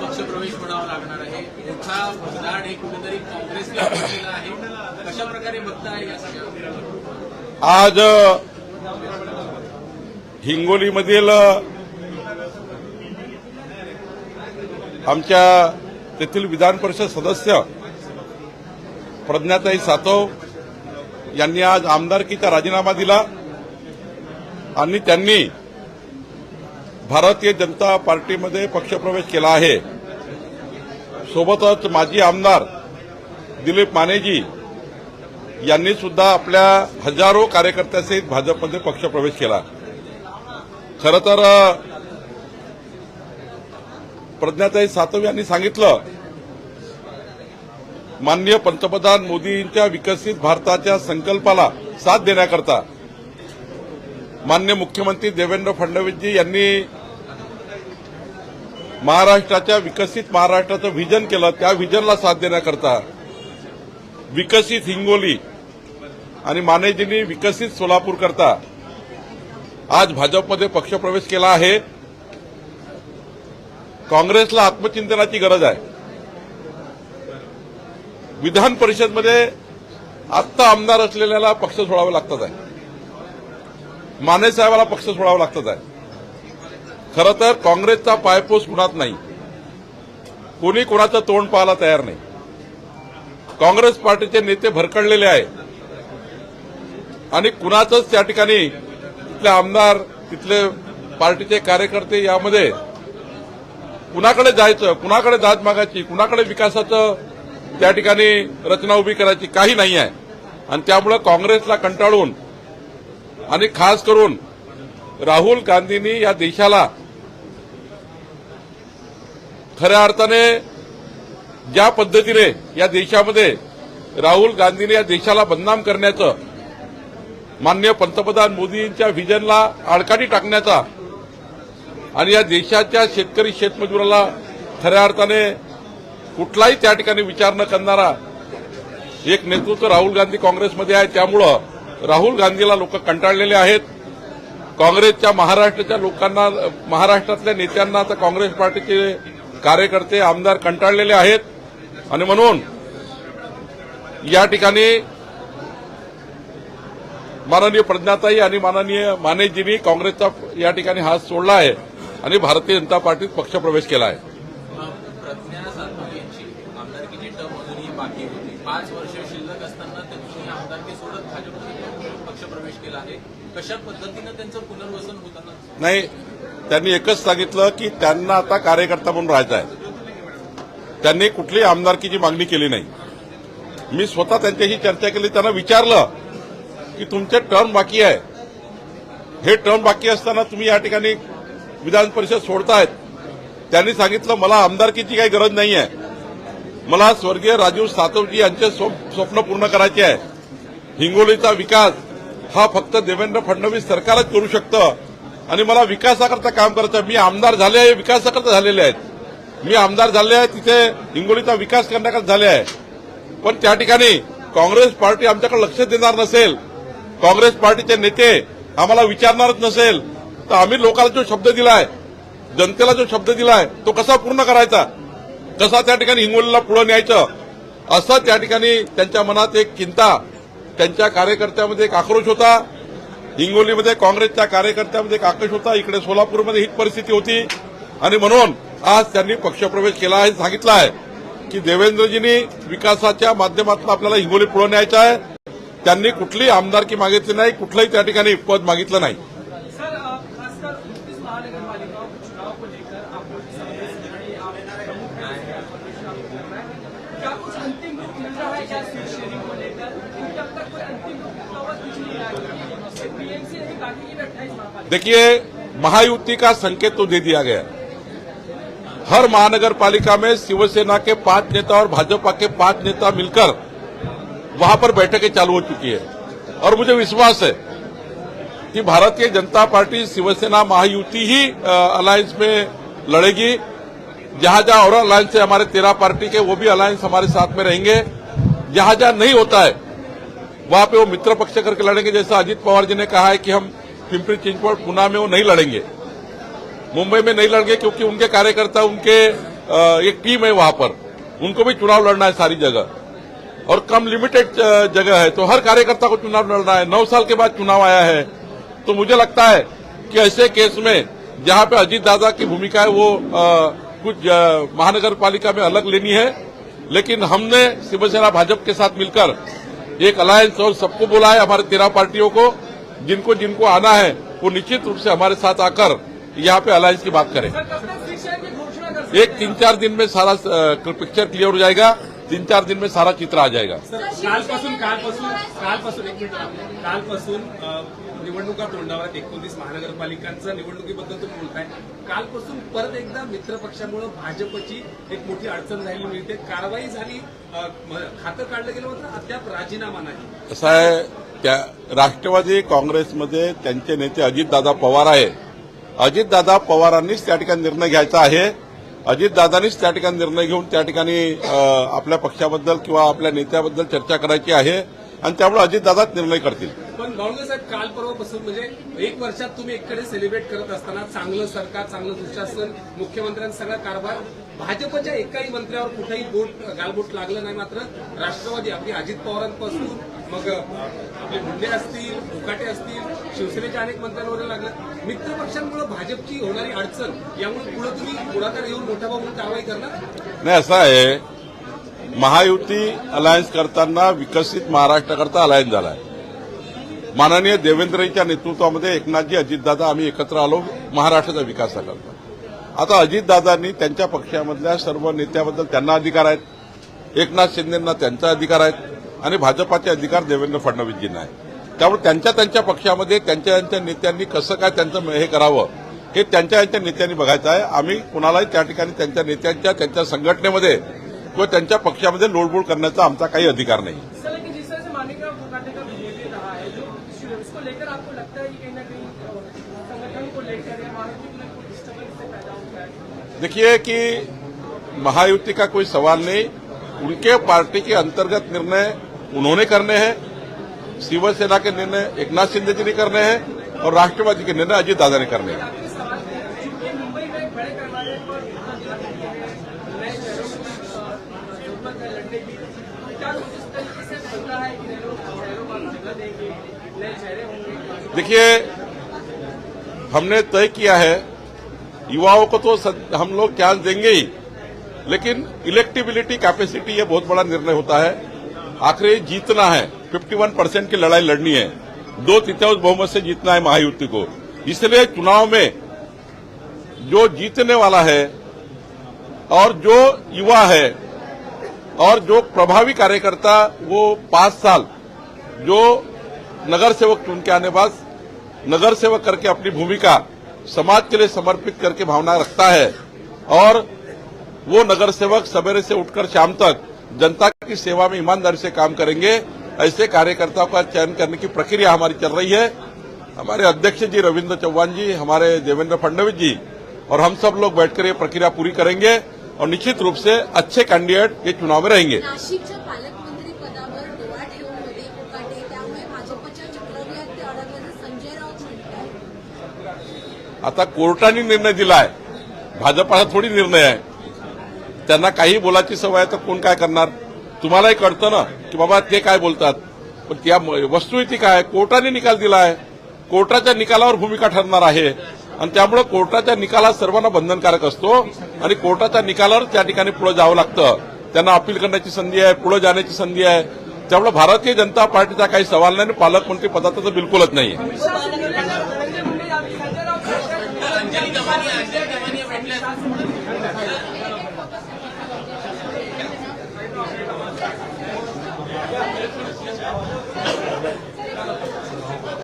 पक्षप्रवेश म्हणावा लागणार आहे. मोठा मतदार हे कुठेतरी काँग्रेसला पडलेला आहे. कशा प्रकारे बघताय या सगळ्या आज हिंगोलीमधील आमच्या तेथील विधान परिषद सदस्य प्रज्ञाताई सातव यांनी आज आमदारकीचा राजीनामा दिला आणि त्यांनी भारतीय जनता पार्टीमध्ये पक्षप्रवेश केला आहे. सोबतच माजी आमदार दिलीप मानेजी यांनी सुद्धा आपल्या हजारो कार्यकर्त्यासहित भाजपमध्ये पक्षप्रवेश केला. खरं तर प्रज्ञाताई सातव यांनी सांगितलं माननीय पंतप्रधान मोदींच्या विकसित भारताच्या संकल्पाला साथ देण्याकरता मान्य मुख्यमंत्री देवेंद्र फडणवीसजी यांनी महाराष्ट्राच्या विकसित महाराष्ट्राचं व्हिजन केलं त्या व्हिजनला साथ देण्याकरता विकसित हिंगोली आणि मानेजींनी विकसित सोलापूर करता आज भाजपमध्ये पक्षप्रवेश केला आहे. काँग्रेसला आत्मचिंतनाची गरज आहे. विधान परिषदमध्ये आत्ता आमदार असलेल्याला पक्ष सोडावं लागतात आहे. माने साहेबाला पक्ष सोडावं लागतात आहे. खरं तर काँग्रेसचा पायपोस कुणात नाही. कोणी कोणाचं तोंड पाहायला तयार नाही. काँग्रेस पार्टीचे नेते भरकडलेले आहे आणि कुणाचंच त्या ठिकाणी तिथले आमदार तिथले पार्टीचे कार्यकर्ते यामध्ये कुणाकडे जायचं कुणाकडे दाद मागायची कुणाकडे विकासाचं त्या ठिकाणी रचना उभी करायची काही नाही आहे. आणि त्यामुळे काँग्रेसला कंटाळून आणि खास करून राहुल गांधींनी या देशाला खऱ्या अर्थाने ज्या पद्धतीने या देशामध्ये राहुल गांधीने या देशाला बदनाम करण्याचं मान्य पंतप्रधान मोदींच्या व्हिजनला आडकाठी टाकण्याचा आणि या देशाच्या शेतकरी शेतमजुराला खऱ्या अर्थाने कुठलाही त्या ठिकाणी विचार न करणारा एक नेतृत्व राहुल गांधी काँग्रेसमध्ये आहे. त्यामुळं राहुल गांधीला लोक कंटाळलेले आहेत. काँग्रेसच्या महाराष्ट्राच्या लोकांना महाराष्ट्रातल्या नेत्यांना आता काँग्रेस पार्टीचे कार्यकर्ते आमदार कंटाळलेले आहेत. आणि म्हणून या ठिकाणी माननीय प्रज्ञाताई आणि माननीय मानेजींनी काँग्रेसचा या ठिकाणी हात सोडला आहे आणि भारतीय जनता पार्टीत पक्षप्रवेश केला आहे. प्रज्ञा सातव यांची आमदारकीची टर्म अजूनही बाकी होती. पाच वर्ष शिल्लक असताना त्यांनी आमदारकी सोडत भाजपमध्ये पक्षप्रवेश केला आहे. कशा पद्धतीनं त्यांचं पुनर्वसन होताना? नाही त्यांनी एकच सांगितलं की त्यांना आता कार्यकर्ता म्हणून राहायचं आहे. त्यांनी कुठलीही आमदारकीची मागणी केली नाही. मी स्वतः त्यांच्याशी चर्चा केली त्यांना विचारलं की तुमचे टर्म बाकी आहे. हे टर्म बाकी असताना तुम्ही या ठिकाणी विधान परिषद सोडतायत. त्यांनी सांगितलं मला आमदारकीची काही गरज नाही आहे. मला स्वर्गीय राजीव सातवजी यांचे स्वप्न पूर्ण करायचे आहे. हिंगोलीचा विकास हा फक्त देवेंद्र फडणवीस सरकारच करू शकतं. आणि मला विकासाकरता काम करायचं. आहे. मी आमदार झाले आहे विकासाकरता झालेले आहेत. मी आमदार झाले आहे तिथे हिंगोलीचा विकास करण्याकरता झाले आहे. पण त्या ठिकाणी काँग्रेस पार्टी आमच्याकडे लक्ष देणार नसेल. काँग्रेस पार्टीचे नेते आम्हाला विचारणारच नसेल. तर आम्ही लोकांना जो शब्द दिलाय जनतेला जो शब्द दिलाय तो कसा पूर्ण करायचा? कसा त्या ठिकाणी हिंगोलीला पुढे न्यायचं? असं त्या ठिकाणी त्यांच्या मनात एक चिंता त्यांच्या कार्यकर्त्यामध्ये एक आक्रोश होता. हिंगोलीमध्ये काँग्रेसच्या कार्यकर्त्यामध्ये एक होता. इकडे सोलापूरमध्ये हीच परिस्थिती होती. आणि म्हणून आज त्यांनी पक्षप्रवेश केला आहे सांगितलं आहे की देवेंद्रजींनी विकासाच्या माध्यमातून आपल्याला हिंगोली पुढे न्यायचं आहे. त्यांनी कुठलीही आमदारकी मागितली नाही. कुठलंही त्या ठिकाणी पद मागितलं नाही. देखिए, महायुति का संकेत तो दे दिया गया। हर महानगर पालिका में शिवसेना के पाँच नेता और भाजपा के पाँच नेता मिलकर वहाँ पर बैठकें चालू हो चुकी है। और मुझे विश्वास है कि भारतीय जनता पार्टी शिवसेना महायुति ही अलायंस में लड़ेगी। जहाँ जहाँ और अलायंस है हमारे तेरह पार्टी के, वो भी अलायंस हमारे साथ में रहेंगे। जहाँ जहाँ नहीं होता है, वहाँ पे वो मित्र पक्ष करके लड़ेंगे। जैसा अजीत पवार जी ने कहा है कि हम पिंपरी चिंचवड पुना में वो नहीं लड़ेंगे। मुंबई में नहीं लड़ेंगे क्योंकि उनके कार्यकर्ता उनके एक टीम है वहाँ पर। उनको भी चुनाव लड़ना है सारी जगह। और कम लिमिटेड जगह है। तो हर कार्यकर्ता को चुनाव लड़ना है। नौ साल के बाद चुनाव आया है। तो मुझे लगता है कि ऐसे केस में जहाँ पे अजीत दादा की भूमिका है वो अ, कुछ महानगर पालिका में अलग लेनी है। लेकिन हमने शिवसेना भाजपा के साथ मिलकर एक अलायंस और सबको बोला है हमारे तेरह पार्टियों को। जिनको जिनको आना है वो निश्चित रूप से हमारे साथ आकर यहाँ पे अलायंस की बात करें। एक तीन चार दिन में सारा पिक्चर क्लियर हो जाएगा तीन चार दिन में सारा चित्र आ जाएगा। कालपासून कालपासून कालपासून एक मिनिट कालपासून निवडणुका तोंडावर आहेत. एकोणतीस महानगरपालिकांच्या निवडणुकीबद्दल तुम्ही बोलताय. कालपासून परत एकदा मित्रपक्षामुळे भाजपची एक मोठी अडचण झालेली मिळते. कारवाई झाली खातं काढलं गेलं मात्र अद्याप राजीनामा नाही. असं आहे त्या राष्ट्रवादी काँग्रेसमध्ये त्यांचे नेते अजितदादा पवार आहे. अजितदादा पवारांनीच त्या ठिकाणी निर्णय घ्यायचा आहे. अजितदादांनीच त्या ठिकाणी निर्णय घेऊन त्या ठिकाणी आपल्या पक्षाबद्दल किंवा आपल्या नेत्याबद्दल चर्चा करायची आहे. आणि त्यामुळे अजितदादाच निर्णय करतील. पण गावंडे साहेब काल परवापासून म्हणजे एक वर्षात तुम्ही एककडे सेलिब्रेट करत असताना चांगलं सरकार चांगलं सुशासन मुख्यमंत्र्यांचा सगळा कारभार भाजपच्या एकाही मंत्र्यावर कुठेही बोट गालबोट लागलं नाही मात्र राष्ट्रवादी आपली अजित पवारांपासून मग आपले मुंडे असतील फुकाटे असतील शिवसेनेच्या अनेक मंत्र्यांवर लागलं. मित्रपक्षांमुळे भाजपची होणारी अडचण यामुळे पुढे तुम्ही पुढाकार येऊन मोठ्या बाबून कारवाई करणार? नाही असं आहे महायुती अलायन्स करताना विकसित महाराष्ट्राकरता अलायन्स झाला आहे माननीय देवेंद्रजीच्या नेतृत्वामध्ये एकनाथजी अजितदादा आम्ही एकत्र आलो महाराष्ट्राचा विकासाकरता आता अजितदादांनी त्यांच्या पक्षामधल्या सर्व नेत्याबद्दल त्यांना अधिकार आहेत. एकनाथ शिंदेना त्यांचा अधिकार आहेत. आणि भाजपाचे अधिकार देवेंद्र फडणवीसजींना आहेत. त्यामुळे त्यांच्या त्यांच्या पक्षामध्ये त्यांच्या त्यांच्या नेत्यांनी कसं काय त्यांचं हे करावं हे त्यांच्या त्यांच्या नेत्यांनी बघायचं आहे. आम्ही कुणालाही त्या ठिकाणी त्यांच्या नेत्यांच्या त्यांच्या संघटनेमध्ये किंवा त्यांच्या पक्षामध्ये लोडबोड करण्याचा आमचा काही अधिकार नाही. सर लेकिन जिस तरह से मानिका फोगाटे का बिहेवियर रहा है जो उसको लेकर आपको लगता है कि कहीं ना कहीं अ, संगठन को लेकर या मानसिक में कोई डिस्टर्बेंस से पैदा होता है? देखिए कि महायुति का कोई सवाल नहीं उनके पार्टी के अंतर्गत निर्णय उन्होंने करने हैं शिवसेना के निर्णय एकनाथ शिंदे जी ने करने हैं और राष्ट्रवादी के निर्णय अजीत दादा ने करने हैं। देखिए, हमने तय किया है, युवाओं को तो हम लोग चांस देंगे ही, लेकिन इलेक्टिबिलिटी कैपेसिटी ये बहुत बड़ा निर्णय होता है। आखिर जीतना है। 51 परसेंट की लड़ाई लड़नी है। दो तृतीयांश बहुमत से जीतना है महायुति को। इसलिए चुनाव में जो जीतने वाला है, और जो युवा है, और जो प्रभावी कार्यकर्ता, वो पाँच साल, जो नगर सेवक चुन के आने बाद नगर सेवक करके अपनी भूमिका समाज के लिए समर्पित करके भावना रखता है और वो नगर सेवक सवेरे से उठकर शाम तक जनता की सेवा में ईमानदारी से काम करेंगे। ऐसे कार्यकर्ताओं का चयन करने की प्रक्रिया हमारी चल रही है। हमारे अध्यक्ष जी रविन्द्र चौहान जी, हमारे देवेंद्र फडणवीस जी और हम सब लोग बैठकर ये प्रक्रिया पूरी करेंगे और निश्चित रूप से अच्छे कैंडिडेट ये चुनाव में रहेंगे। आता कोर्टाने निर्णय दिलाय. भाजपाचा थोडी निर्णय आहे. त्यांना काही बोलायची सवय आहे तर कोण काय करणार? तुम्हालाही कळतं ना की बाबा ते काय बोलतात. पण त्या वस्तुस्थिती काय कोर्टाने निकाल दिला आहे कोर्टाच्या निकालावर भूमिका ठरणार आहे. आणि त्यामुळे कोर्टाच्या निकालात सर्वांना बंधनकारक असतो आणि कोर्टाच्या निकालावर त्या ठिकाणी पुढे जावं लागतं. त्यांना अपील करण्याची संधी आहे पुढे जाण्याची संधी आहे. त्यामुळे भारतीय जनता पार्टीचा काही सवाल नाही आणि पालकमंत्री पदाचा तर बिलकुलच नाही भेटल्या